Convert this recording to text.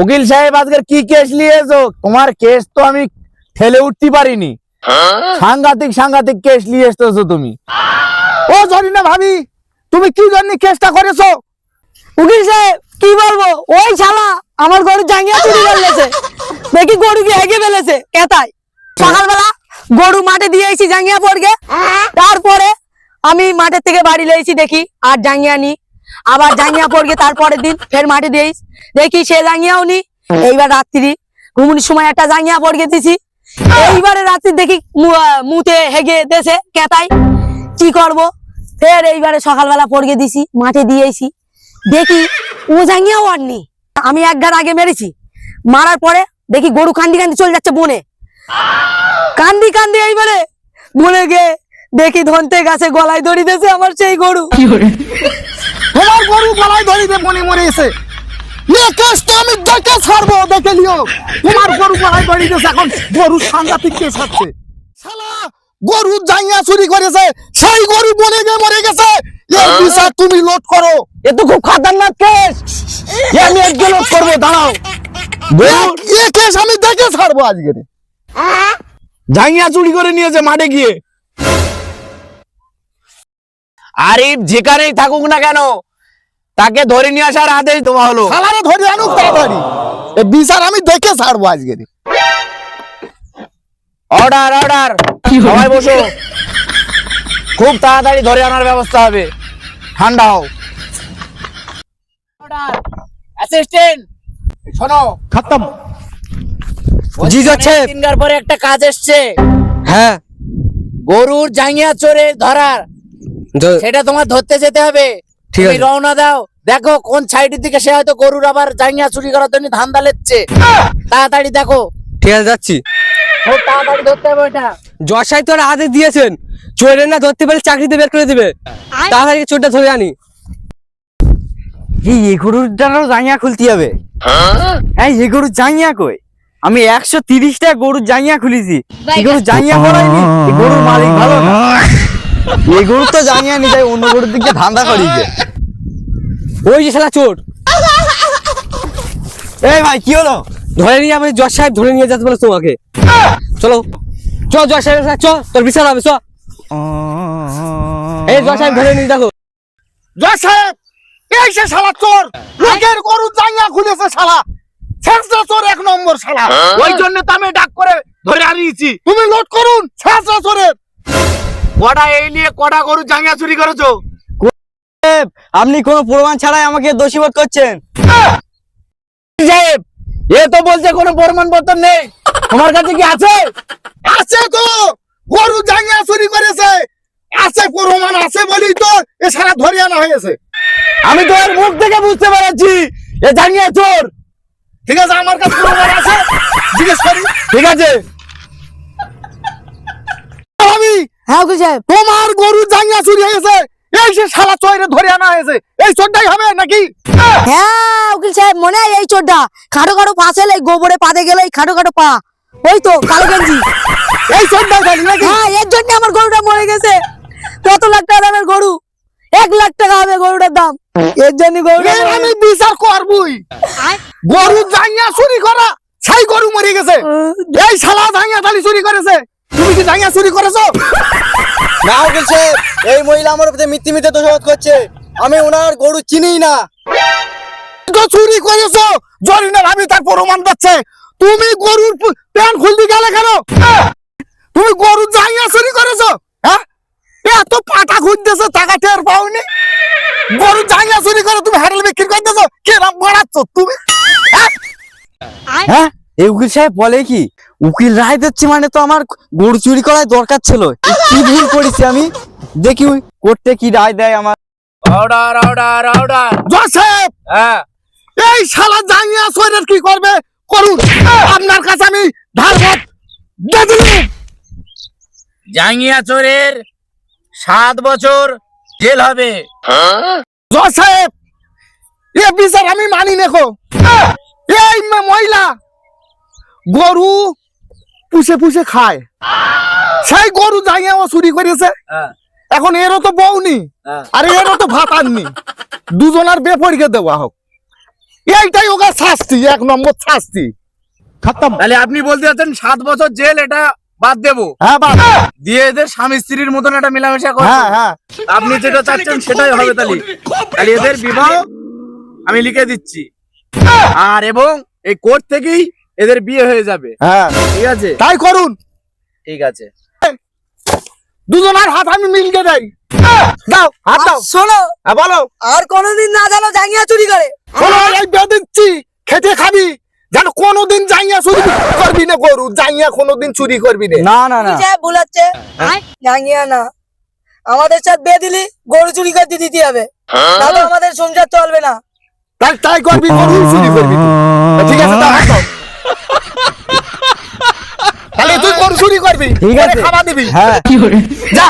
উকিল সাহেব, আজকের কি কেস নিয়েছো? তোমার কেস তো আমি ঠেলে উঠতে পারিনি। সাংঘাতিক সাংঘাতিক কেস এসতেছো তুমি। ও জরিনা ভাবি, তুমি কি কেসটা করেছ? উকিল সাহেব, কি বলব? ওই শালা আমার গরু জাঙ্গিয়া চুরি দেখি গরুকে হেগে ফেলেছে। কেতাই সকালবেলা গরু মাঠে দিয়ে এসেছি জাঙ্গিয়া পড়গে তারপরে আমি মাঠের থেকে বাড়ি লেছি দেখি, আর জাঙ্গিয়া নি। আবার জাঙ্গিয়া পড়গে তারপরের দিন ফের মাঠে দিয়েছি দেখি সে জাঙ্গিয়াও নি? এইবার রাত্রি। ঘুমনির সময় একটা জাঙ্গিয়া পড়গে দিছি। এইবারে রাত্রি দেখি মুতে হেগে দেশে কেতাই। কি করব? ফের এইবারে সকালবেলা পড়গে দিছি মাঠে দিয়েছি। দেখি ও জাঙ্গিয়াও আর নেই। আমি এক আগে মেরেছি। মারার পরে দেখি গরু কান্দি কান্দি চলে যাচ্ছে বনে। কান্দি কান্দি এইবারে বনে গে দেখি ধনতে গাছে গলায় দড়ি দিয়েছে আমার সেই গরু। গরু গলায় ধরিতে মনে মরে এসে আমি দেখে ছাড়বো দেখে লিও তোমার গরু গলায় ধরিতে এখন গরু সাংঘাতিক কেস হচ্ছে। শালা গরু জাইয়া চুরি করেছে সেই গরু গিয়ে মরে গেছে। এর বিচার তুমি লোড করো। এ তো খুব খাতারনাক কেস। আমি একজন লোড করব দাঁড়াও। এ কেস আমি দেখে ছাড়বো আজকে। জাইয়া চুরি করে নিয়েছে মাঠে গিয়ে। আরিফ যেখানেই থাকুক না কেন তাকে ধরে নিয়ে আসার আদেশ দেওয়া হলো। শালারে ধরে আনুক তাড়াতাড়ি। এ বিচার আমি দেখে ছাড়বো আজকে। অর্ডার অর্ডার সবাই বসো। খুব তাড়াতাড়ি ধরে আনার ব্যবস্থা হবে। ঠান্ডা হও। অর্ডার অ্যাসিস্ট্যান্ট শোনো। খতম। জি যাচ্ছে। তিনগার পরে একটা কাজ এসছে। হ্যাঁ। গরুর জাঙ্গিয়া চোরে ধরার। সেটা তোমার ধরতে যেতে হবে। ঠিক আছে। রওনা দাও। দেখো কোন সাইডের দিকে সে হয়তো গরুর আবার জাঙ্গিয়া চুরি করার জন্য ধান্দা লেচ্ছে তাড়াতাড়ি দেখো। ঠিক আছে যাচ্ছি। খুব তাড়াতাড়ি ধরতে হবে ওটা। জশাই তো আদেশ দিয়েছেন। চোরে না ধরতে পারলে চাকরিতে বের করে দিবে। তাড়াতাড়ি চোরটা ধরে আনি। এই গরুটারও জাঙ্গিয়া খুলতে হবে। হ্যাঁ? এই গরুর জাঙ্গিয়া কই? আমি একশো তিরিশটা গরুর জাঙ্গিয়া খুলেছি। গরুর জাঙ্গিয়া করাইনি গরুর মালিক ভালো না। এই গরু তো জাঙ্গিয়া নি তাই অন্য গরুর দিকে ধান্দা করিছে। ওই যে শালা চোর। এই ভাই কি হলো? ধরে নিয়ে আমি জজ সাহেব ধরে নিয়ে যেতে বলে তোমাকে। চলো। চ জজ সাহেব চ তোর বিচার হবে চ। এই জজ সাহেব ধরে নিয়ে দেখো। জয় সাহেব এই সে শালা চোর লোকের গরু জাঙ্গা খুলেছে শালা। ছেঁচড়া চোর এক নম্বর শালা। ওই জন্য তো আমি ডাক করে ধরে আনিয়েছি। তুমি লোড করুন ছেঁচড়া চোরের। কটা এই নিয়ে কটা গরু জাঙ্গিয়া চুরি করেছ? আপনি কোনো প্রমাণ ছাড়াই আমাকে দোষীবোধ করছেন। সাহেব? এ তো বলছে কোনো প্রমাণ পত্র নেই। তোমার কাছে কি আছে? আছে তো। গরু জাঙ্গা চুরি করেছে। আছে প্রমাণ আছে বলেই তো এ সারা ধরে আনা হয়েছে। আমি তো এর মুখ থেকে বুঝতে পারছি এ জাঙ্গিয়া চোর। ঠিক আছে আমার কাছে প্রমাণ আছে? জিজ্ঞেস করি। ঠিক আছে। আমি হ্যাঁ সাহেব। তোমার গরু জাঙ্গা চুরি হয়েছে। এই সে শালা চোরে ধরে আনা হয়েছে এই চোরটাই হবে নাকি? হ্যাঁ উকিল সাহেব মনে হয় এই চোরটা। খাটো খাটো পা ছেলে গোবরে পাতে গেলে এই খাটো খাটো পা। ওই তো কালো গেঞ্জি। এই চোরটাই খালি নাকি? হ্যাঁ এর জন্য আমার গরুটা মরে গেছে। কত লাখ টাকা দামের গরু? এক লাখ টাকা হবে গরুটার দাম। এর জন্য গরুটা আমি। বিচার করবই। গরু জাঙ্গা চুরি করা সেই গরু মরে গেছে। এই শালা জাঙ্গা তালি চুরি করেছে। তুমি কি জাঙ্গা চুরি করেছ? না উকিল সাহেব এই মহিলা আমার উপরে মিথ্যে মিথ্যে দোষারোপ করছে আমি ওনার গরু চিনি না। তো চুরি করেছ জরিনার আমি তার প্রমাণ পাচ্ছে তুমি গরুর প্যান খুলতে গেলে কেন? তুমি গরু জাঙ্গা চুরি করেছ হ্যাঁ? এত পাটা খুঁজতেছো টাকা টের পাওনি? গরু জাঙ্গা চুরি করে তুমি হ্যান্ডেল বিক্রি করতেছো কিরম বাড়াচ্ছ তুমি? হ্যাঁ? হ্যাঁ? এই উকিল সাহেব বলে কি উকিল রায় দিচ্ছে মানে তো আমার গরু চুরি করার দরকার ছিল। কি ভুল করেছি আমি? দেখি কোর্টে কি রায় দেয় আমার। অর্ডার অর্ডার অর্ডার সাহেব হ্যাঁ। এই শালা জাঙ্গিয়া সৈরের কি করবে? করুন। আপনার কাছে আমি দিয়ে দিলাম। জাঙ্গিয়া চোরের সাত বছর জেল হবে। সাহেব এ বিচার আমি মানি নেখো এই মহিলা গরু পুষে পুষে খায়। সেই গরু জাঙ্গিয়া ও চুরি করেছে হ্যাঁ। এখন এরও তো বউনি হ্যাঁ। আর এরও তো ভাত আননি দুজনার বেপরিকে দেওয়া হোক। এইটাই ওকে শাস্তি এক নম্বর শাস্তি। খতম। তাহলে আপনি বলতে চাচ্ছেন সাত বছর জেল এটা বাদ দেবো? হ্যাঁ দিয়ে এদের স্বামী স্ত্রীর মতন একটা মেলামেশা করব হ্যাঁ হ্যাঁ। আপনি যেটা চাচ্ছেন সেটাই হবে তাহলে। তাহলে এদের বিবাহ আমি লিখে দিচ্ছি। আর এবং এই কোর্ট থেকেই এদের বিয়ে হয়ে যাবে। হ্যাঁ। ঠিক আছে? তাই করুন। ঠিক আছে। দুজনের হাত আমি মিলকে দেই। দাও হাত দাও। শোনো হ্যাঁ, বলো। আর কোনোদিন না জানো জাঙ্গিয়া চুরি করে। শোনো এই বেদিচ্ছি খেতে খাবি। যেন কোনোদিন যাইয়া চুরি করবি না গরু। যাইয়া কোনোদিন চুরি করবি না। না না না। যে ভুলাচ্ছে জাঙ্গিয়া না। আমাদের সাথে বিয়ে দিলি গরু চুরি করতে দিতে হবে। তাহলে আমাদের সংসার চলবে না। তাই তাই করবি গরু চুরি করবি তুই। ঠিক আছে দাও হাত দাও তাহলে তুই গরু চুরি করবি ঠিক করে আছে। খাওয়া দিবি। হ্যাঁ। যা।